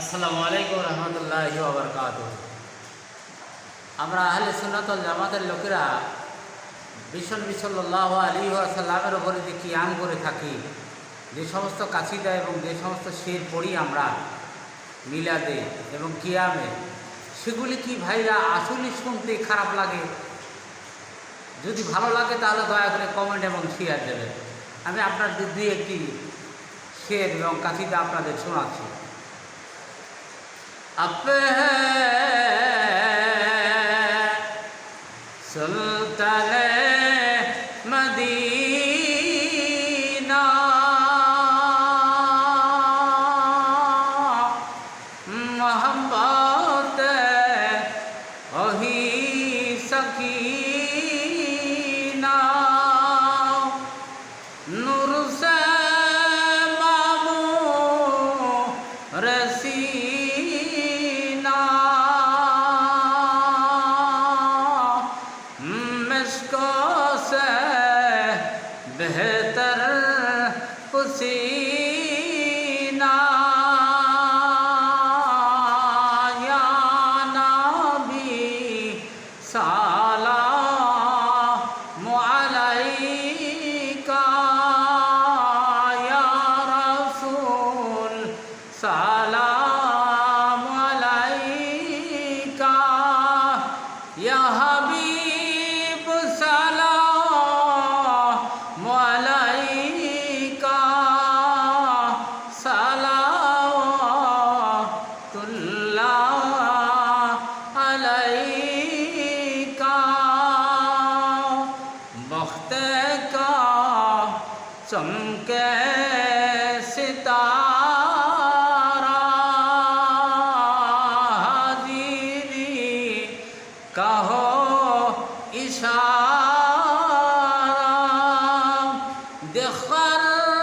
আসসালামু আলাইকুম রহমতুল্লাহ আবরকাত আমরা আহলে সুন্নাতল জামাতের লোকেরা বিশ্বন বিসল্লাহ আলী সাল্লামের ওপরে যে কিয়াম করে থাকি, যে সমস্ত কাছিদা এবং যে সমস্ত শের পড়ি আমরা মিলাদে এবং কিয়ামে, সেগুলি কি ভাইরা আসলে শুনতে খারাপ লাগে? যদি ভালো লাগে তাহলে দয়া করে কমেন্ট এবং শেয়ার দেবেন। আমি আপনাদের দুই একটি শের এবং কাছিদা আপনাদের শোনাচ্ছি। அப்ப சொல்தல बेहतर पसीना या ना भी सा का चमके सितारा हाजिरी कहो इशारा देखर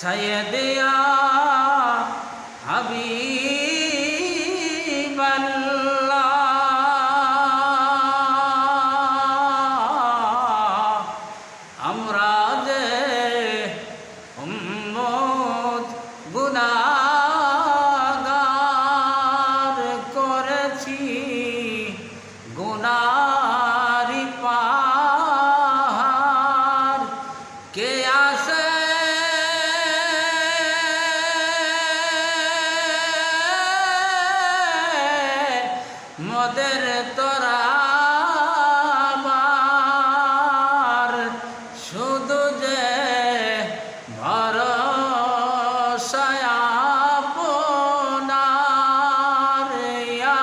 সায়দিয়া মদের তোরাবার শুধু যে ভরসায় আপনার ইয়া